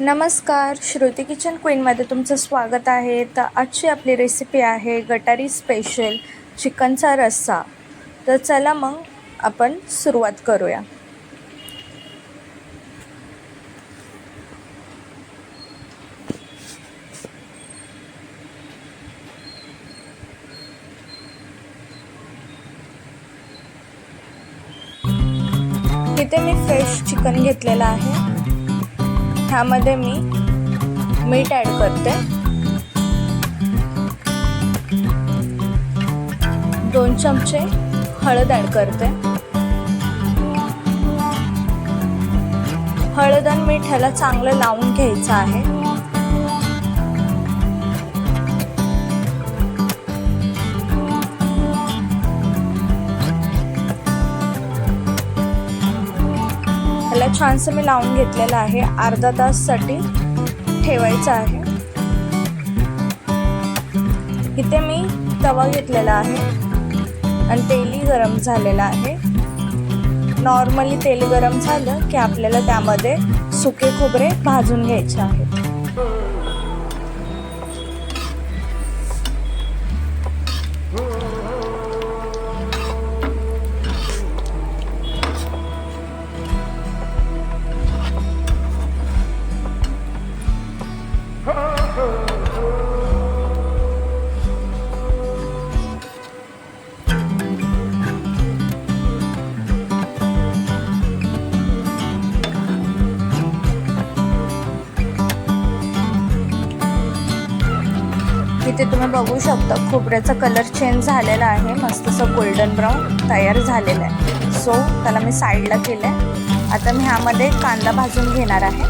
नमस्कार श्रुती किचन क्वीनमध्ये तुमचं स्वागत आहे. तर आजची आपली रेसिपी आहे गटारी स्पेशल चिकनचा रस्सा. तर चला मग आपण सुरुवात करूया. इथे मी फ्रेश चिकन घेतलेलं आहे. ह्यामध्ये मी मीठ ॲड करते. दोन चमचे हळद ॲड करते. हळद आणि मीठ ह्याला चांगलं लावून घ्यायचं आहे. छानसं मी लावून घेतलेलं आहे. अर्धा ताससाठी ठेवायचं आहे. इथे मी तवा घेतलेला आहे. आणि तेलही गरम झालेलं आहे. नॉर्मली तेल गरम झालं की आपल्याला त्यामध्ये सुके खोबरे भाजून घ्यायचे आहेत. इथे तुम्ही बघू शकता खोबऱ्याचा कलर चेंज झालेला आहे. मस्त असं गोल्डन ब्राऊन तयार झालेलं आहे. सो त्याला मी साईडला केलं आहे आता मी ह्यामध्ये कांदा भाजून घेणार आहे.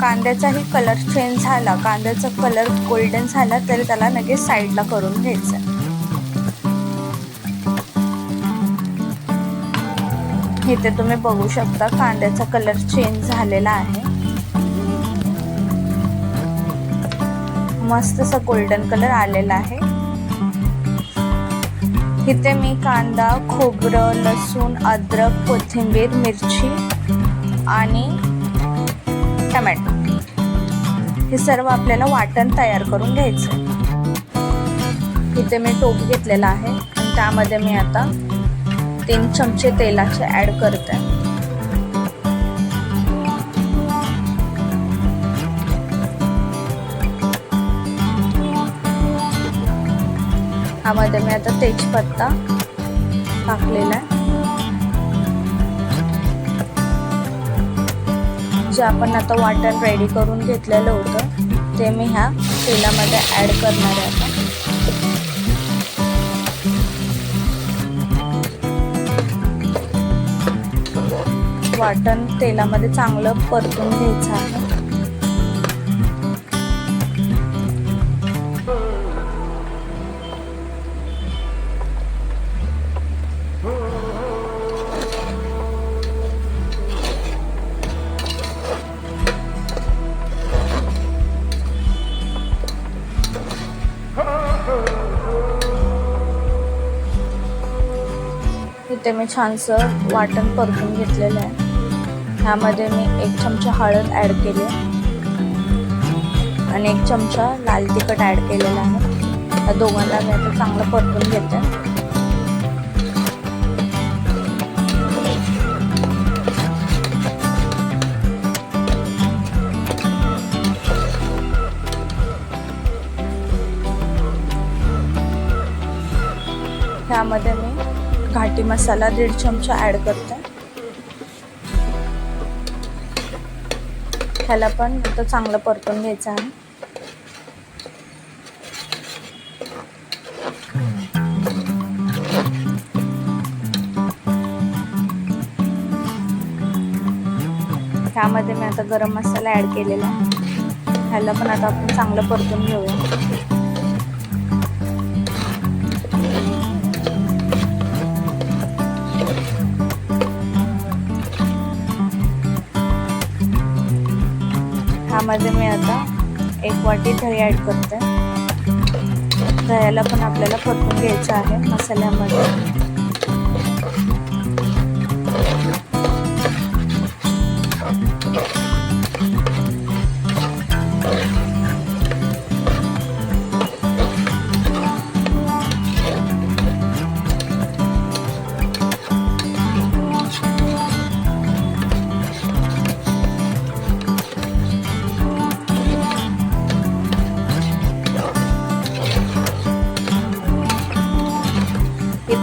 कांद्याचाही कलर चेंज झाला कांद्याचा कलर गोल्डन झाला तरी त्याला लगेच साईडला करून घ्यायचं. इथे तुम्ही बघू शकता कांद्याचा कलर चेंज झालेला आहे. मस्त असा गोल्डन कलर आलेला आहे. इथे मी कांदा खोबरं लसूण अद्रक कोथिंबीर मिरची आणि टमॅटो हे सर्व आपल्याला वाटण तयार करून घ्यायचं इथे मी टोप घेतलेला आहे. आणि त्यामध्ये मी आता तीन चमचे तेलाचे ॲड करते. ह्यामध्ये मी आता तेजपत्ता टाकलेला आहे. जे आपण आता वाटण रेडी करून घेतलेलं होतं ते मी ह्या तेलामध्ये ॲड करणार आहे आता. वाटण तेलामध्ये चांगलं परतून घ्यायचं आहे. इथे मी छानसं वाटण परतून घेतलेलं आहे. ह्यामध्ये मी एक चमचा हळद ॲड केली आणि एक चमचा लाल तिखट ॲड केलेला आहे. त्या दोघांना मी आता चांगलं परतून घेते. ह्यामध्ये मी घाटी मसाला दीड चमचा ॲड करते. ह्याला पण आता चांगलं परतून घ्यायचं आहे. त्यामध्ये मी आता गरम मसाला ॲड केलेला आहे. ह्याला पण आता आपण चांगलं परतून घेऊया. ह्यामध्ये मी आता एक वाटी दही ॲड करते. दह्याला पण आपल्याला परतून घ्यायचं आहे मसाल्यामध्ये.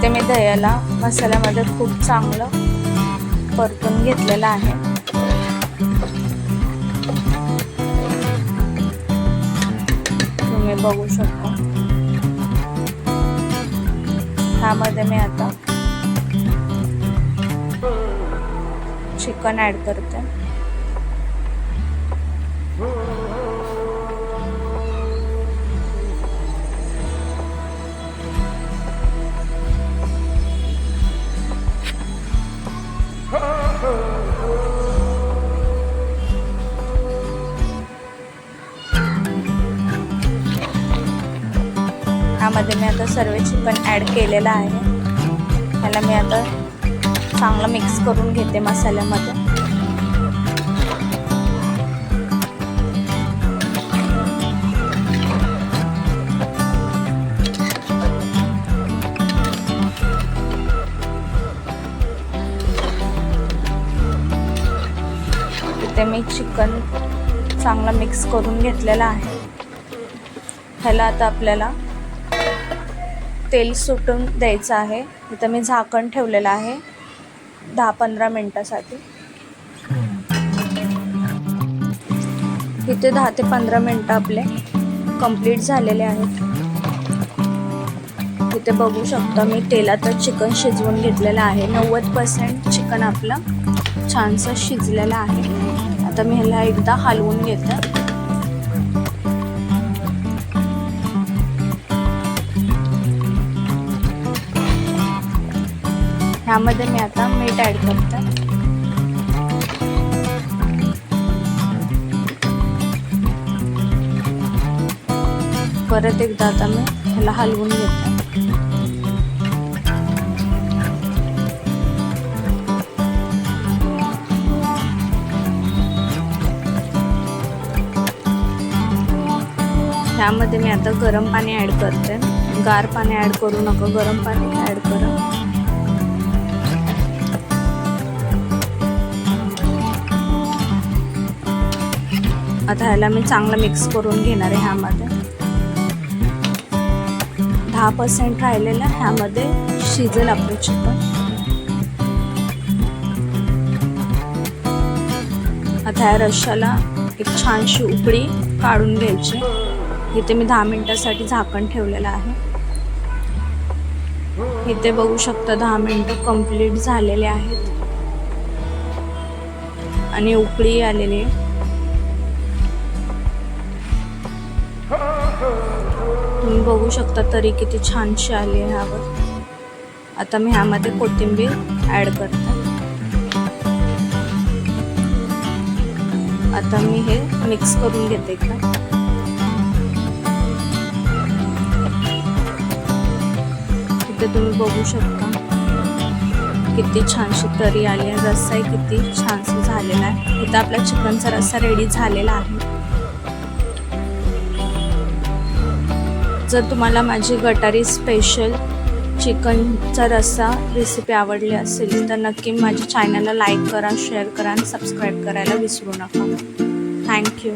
इथे मी दह्याला मसाल्यामध्ये खूप चांगलं परतून घेतलेलं आहे. तुम्ही बघू शकता. ह्यामध्ये मी आता चिकन ॲड करते. आता सर्व चिकन ॲड केलेलं आहे. ह्याला मी आता चांगलं मिक्स करून घेते मसाल्यामध्ये. ते मी चिकन चांगलं मिक्स करून घेतलेलं आहे. ह्याला आता आपल्याला तेल सुटून द्यायचं आहे. इथं मी झाकण ठेवलेलं आहे. दहा पंधरा मिनटासाठी. इथे दहा ते पंधरा मिनटं आपले कंप्लीट झालेले आहेत. इथे बघू शकता मी तेलातच चिकन शिजवून घेतलेलं आहे. नव्वद पर्सेंट चिकन आपलं छानसं शिजलेलं आहे. आता मी ह्याला एकदा हलवून घेते. ह्यामध्ये मी आता मीठ ॲड करते. परत एकदा आता मी ह्याला हलवून घेते. ह्यामध्ये मी आता गरम पाणी ॲड करते. गार पाणी ॲड करू नका गरम पाणी ॲड करा. आता ह्याला मी चांगलं मिक्स करून घेणार आहे ह्यामध्ये. दहा पर्सेंट राहिलेलं ह्यामध्ये शिजेल आपलं चिकन आता ह्या रश्शाला एक छानशी उकळी काढून घ्यायची. इथे मी दहा मिनटासाठी झाकण ठेवलेलं आहे. इथे बघू शकता दहा मिनटं कंप्लीट झालेले आहेत. आणि उकळी आलेली आहे. बघू शकता तरी किती छानशी आली आहे ह्यावर. आता मी ह्यामध्ये कोथिंबीर ॲड करते. आता मी हे मिक्स करून घेते का तिथे तुम्ही बघू शकता किती छानशी तरी आली आहे. रस्साही किती छानसा झालेला आहे. इथं आपला चिकनचा रस्सा रेडी झालेला आहे. जर तुम्हाला माझी गटारी स्पेशल चिकनचा रस्सा रेसिपी आवडली असेल तर नक्की माझ्या चॅनलला लाईक करा शेअर करा आणि सबस्क्राईब करायला विसरू नका. थँक्यू